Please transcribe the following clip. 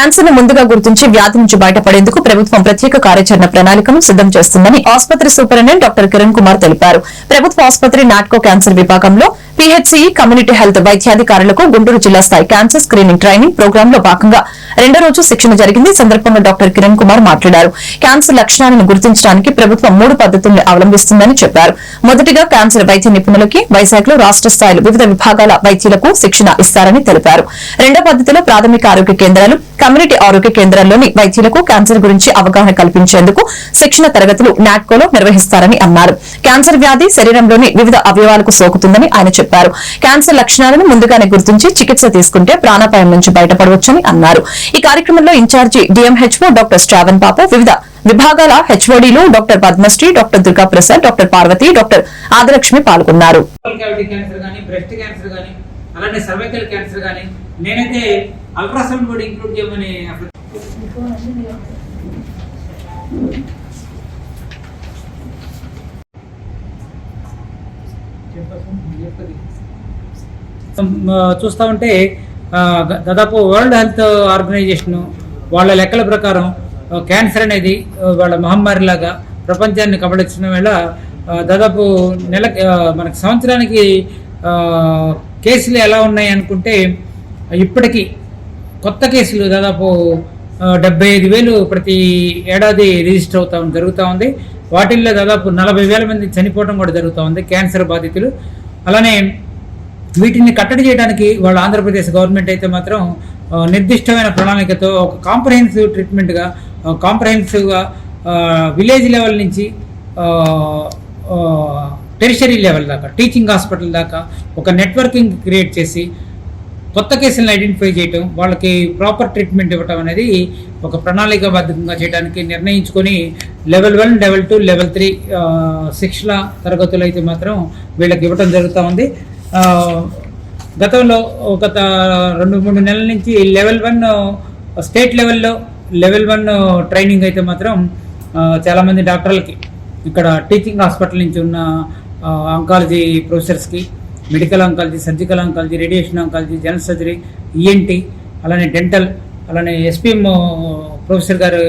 క్యాన్సర్ను ముందుగా గుర్తించి వ్యాధి నుంచి బయటపడేందుకు ప్రభుత్వం ప్రత్యేక కార్యాచరణ ప్రణాళికను సిద్దం చేస్తుందని ఆసుపత్రి సూపరింటెండెంట్ డాక్టర్ కిరణ్ కుమార్ తెలిపారు. ప్రభుత్వ ఆసుపత్రి నాట్కో క్యాన్సర్ విభాగంలో పిహెచ్సి కమ్యూనిటీ హెల్త్ వైద్యాధికారులకు గుంటూరు జిల్లా స్థాయి క్యాన్సర్ స్క్రీనింగ్ ట్రైనింగ్ ప్రోగ్రామ్లో భాగంగా రెండో రోజు శిక్షణ జరిగింది. సందర్భంగా డాక్టర్ కిరణ్ కుమార్ మాట్లాడారు. క్యాన్సర్ లక్షణాలను గుర్తించడానికి ప్రభుత్వం మూడు పద్దతులను అవలంబిస్తుందని చెప్పారు. మొదటిగా క్యాన్సర్ వైద్య నిపుణులకి వైజాగ్లో రాష్ట స్థాయిలో వివిధ విభాగాల వైద్యులకు శిక్షణ ఇస్తారని తెలిపారు. రెండో పద్దతిలో ప్రాథమిక ఆరోగ్య కేంద్రాలు కమ్యూనిటీ ఆరోగ్య కేంద్రాల్లోని వైద్యులకు క్యాన్సర్ గురించి అవగాహన కల్పించేందుకు శిక్షణ తరగతులు నాట్కోలో నిర్వహిస్తారని అన్నారు. క్యాన్సర్ వ్యాధి శరీరంలోని వివిధ అవయవాలకు సోకుతుందని ఆయన చెప్పారు. క్యాన్సర్ లక్షణాలను ముందుగానే గుర్తించి చికిత్స తీసుకుంటే ప్రాణాపాయం నుంచి బయటపడవచ్చని అన్నారు. ఈ కార్యక్రమంలో ఇన్ఛార్జి డిఎంహెచ్ఓ డాక్టర్ శ్రావణ్ పాప వివిధ విభాగాల హెచ్ఓడీలు doctor Padmashri doctor Durga Prasad doctor Parvathi doctor Adalakshmi పాల్గొన్నారు. అలానే సర్వైకల్ క్యాన్సర్ కానీ నేనైతే అల్ట్రాసౌండ్ కూడా ఇంక్లూడ్ చేయమని చూస్తూ ఉంటే దాదాపు వరల్డ్ హెల్త్ ఆర్గనైజేషన్ వాళ్ళ లెక్కల ప్రకారం క్యాన్సర్ అనేది వాళ్ళ మహమ్మారిలాగా ప్రపంచాన్ని కబడించిన వేళ దాదాపు నెల మనకు మనకి సంవత్సరానికి కేసులు ఎలా ఉన్నాయి అనుకుంటే ఇప్పటికీ కొత్త కేసులు దాదాపు డెబ్బై ఐదు వేలు ప్రతి ఏడాది రిజిస్టర్ అవుతా జరుగుతూ ఉంది. వాటిల్లో దాదాపు నలభై వేల మంది చనిపోవడం కూడా జరుగుతూ ఉంది క్యాన్సర్ బాధితులు. అలానే వీటిని కట్టడి చేయడానికి వాళ్ళ ఆంధ్రప్రదేశ్ గవర్నమెంట్ అయితే మాత్రం నిర్దిష్టమైన ప్రణాళికతో ఒక కాంప్రహెన్సివ్ ట్రీట్మెంట్గా కాంప్రహెన్సివ్గా విలేజ్ లెవెల్ నుంచి టెరిషరీ లెవెల్ దాకా టీచింగ్ హాస్పిటల్ దాకా ఒక నెట్వర్కింగ్ క్రియేట్ చేసి కొత్త కేసులను ఐడెంటిఫై చేయటం వాళ్ళకి ప్రాపర్ ట్రీట్మెంట్ ఇవ్వటం అనేది ఒక ప్రణాళికాబద్ధంగా చేయడానికి నిర్ణయించుకొని level one level two level three శిక్షణ తరగతులు అయితే మాత్రం వీళ్ళకి ఇవ్వటం జరుగుతూ ఉంది. గతంలో గత రెండు మూడు నెలల నుంచి లెవెల్ వన్ స్టేట్ లెవెల్లో లెవెల్ వన్ ట్రైనింగ్ అయితే మాత్రం చాలామంది డాక్టర్లకి ఇక్కడ టీచింగ్ హాస్పిటల్ నుంచి ఉన్న oncology ప్రొఫెసర్స్కి medical oncology surgical oncology radiation oncology general surgery ENT అలానే డెంటల్ అలానే ఎస్పీఎం ప్రొఫెసర్ గారు